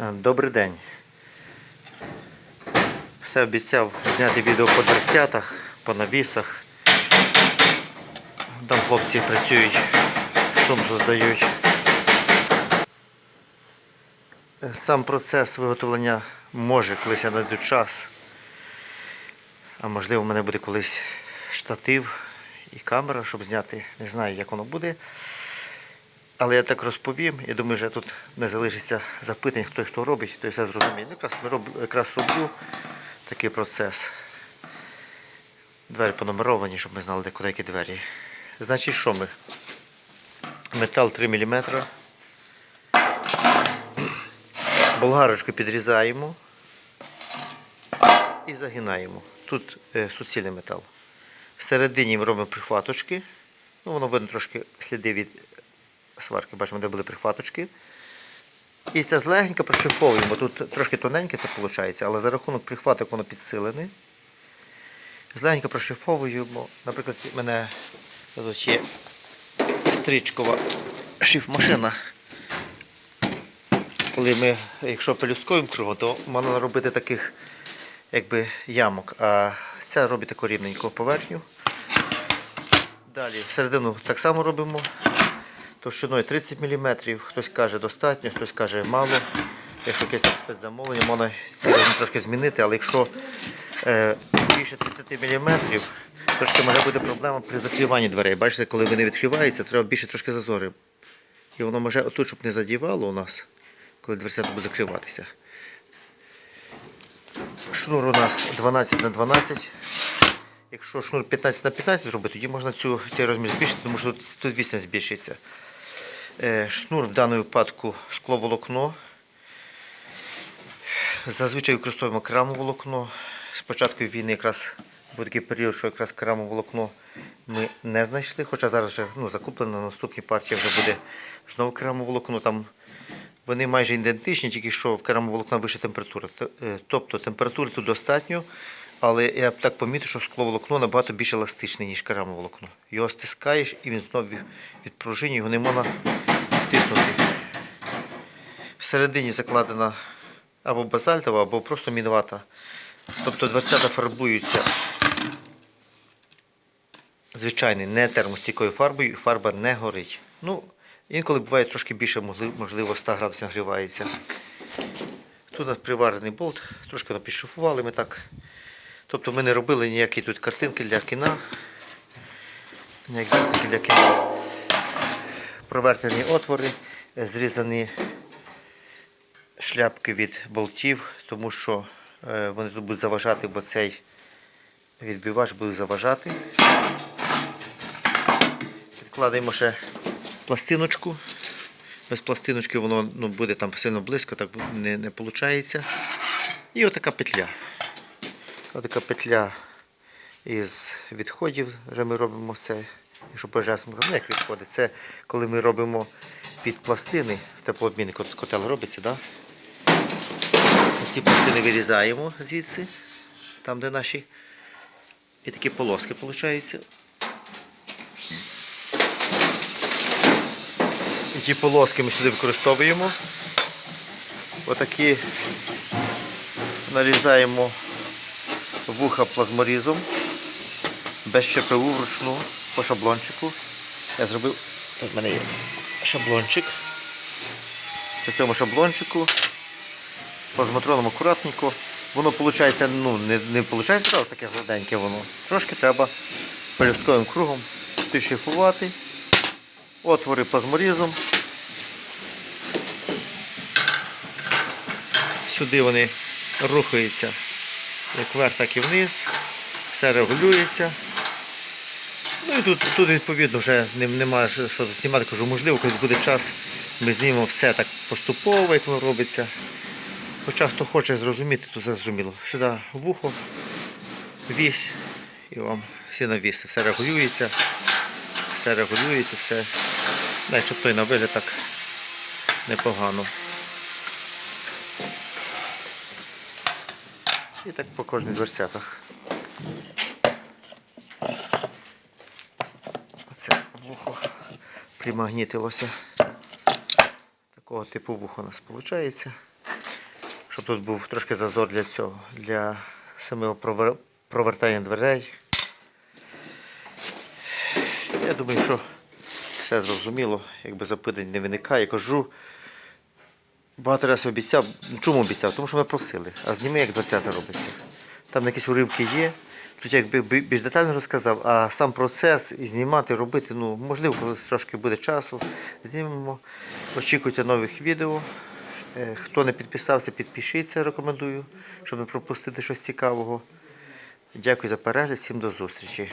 Е, Добрий день. Все обіцяв зняти відео по дверцятах, по навісах. Там хлопці працюють, шум здають. Сам процес виготовлення може колись я знайду час. А можливо, в мене буде колись штатив і камера, щоб зняти. Не знаю, як воно буде. Але я так розповім, я думаю, що тут не залишиться запитань, хто і хто робить, то все зрозуміє. Ну, якраз, роб- якраз роблю такий процес. Двері понумеровані, щоб ми знали, де куди які двері. Значить, що ми? Метал 3 мм. Болгарочку підрізаємо і загинаємо. Тут е, суцільний метал. Всередині ми робимо прихваточки. Ну, воно видно трошки сліди від сварки, бачимо, де були прихваточки. І це злегенько прошліфовуємо. Тут трошки тоненьке це виходить, але за рахунок прихваток воно підсилене. Злегенько прошліфовуємо. Наприклад, в мене тут є стрічкова шифмашина. Коли ми, якщо пелюстковим кругом, то можна наробити таких якби ямок, а ця робить таку рівненьку поверхню. Далі всередину так само робимо товщиною 30 мм, хтось каже достатньо, хтось каже мало. Якщо якесь спецзамовлення, можна ці трошки змінити, але якщо е, більше 30 мм, трошки може бути проблема при закриванні дверей. Бачите, коли вони відкриваються, треба більше трошки зазори. І воно може отут, щоб не задівало у нас, коли дверця буде закриватися. Шнур у нас 12 на 12. Якщо шнур 15 на 15 зробити, тоді можна цю, цей розмір збільшити, тому що тут, тут відстань збільшиться. Е, шнур в даному випадку скловолокно. Зазвичай використовуємо керамоволокно. З початку війни якраз був такий період, що якраз керамоволокно ми не знайшли, хоча зараз вже ну, закуплено, на наступній партії вже буде знову керамоволокно. Там вони майже ідентичні, тільки що керамоволокна вища температура. Е, Тобто температури тут достатньо, але я б так помітив, що скловолокно набагато більш еластичне, ніж керамоволокно. Його стискаєш і він знову від- відпружинює, його не можна втиснути. Всередині закладена або базальтова, або просто мінвата. Тобто дверцята фарбуються звичайною не термостійкою фарбою, і фарба не горить. Ну, інколи буває трошки більше, можливо, 100 градусів нагрівається. Тут у нас приварений болт, трошки нам ми так. Тобто ми не робили ніякі тут картинки для кіна. Ніякі для кіна. Провертені отвори, зрізані шляпки від болтів, тому що е, вони тут будуть заважати, бо цей відбивач буде заважати. Підкладаємо ще пластиночку. Без пластиночки воно ну, буде там сильно близько, так не, не виходить. І отака петля. Отака петля із відходів. Вже ми робимо це, якщо пожежно, ну як відходи, це коли ми робимо під пластини, в теплообмінник котел робиться, да? ці пластини вирізаємо звідси, там де наші. І такі полоски виходять. І ті полоски ми сюди використовуємо. Отакі нарізаємо вуха плазморізом, без ЧПУ вручну по шаблончику. Я зробив, тут в мене є шаблончик. По цьому шаблончику плазматроном акуратненько. Воно виходить, ну, не, не виходить зразу таке гладеньке воно. Трошки треба пелюстковим кругом підшифувати. Отвори плазморізом. Сюди вони рухаються як вверх, так і вниз. Все регулюється. Ну і тут, тут відповідно вже немає що знімати, кажу, можливо, колись буде час, ми знімемо все так поступово, як воно робиться. Хоча хто хоче зрозуміти, то зрозуміло. Сюди вухо, вісь і вам всі навіси. Все регулюється, все регулюється, все. Дай, щоб той на вигляд так непогано. І так по кожній дверцятах. Оце вухо примагнітилося. Такого типу вухо у нас виходить. щоб тут був трошки зазор для цього, для самого провер- провертання дверей. Я думаю, що все зрозуміло, якби запитань не виникає. Я Кажу, багато разів обіцяв. Ну, Чому обіцяв? Тому що ми просили. А зніми, як 20 робиться. Там якісь уривки є. Тут якби більш детально розказав, а сам процес і знімати, робити, ну, можливо, коли трошки буде часу, знімемо. Очікуйте нових відео. Е, Хто не підписався, підпишіться, рекомендую, щоб не пропустити щось цікавого. Дякую за перегляд, всім до зустрічі.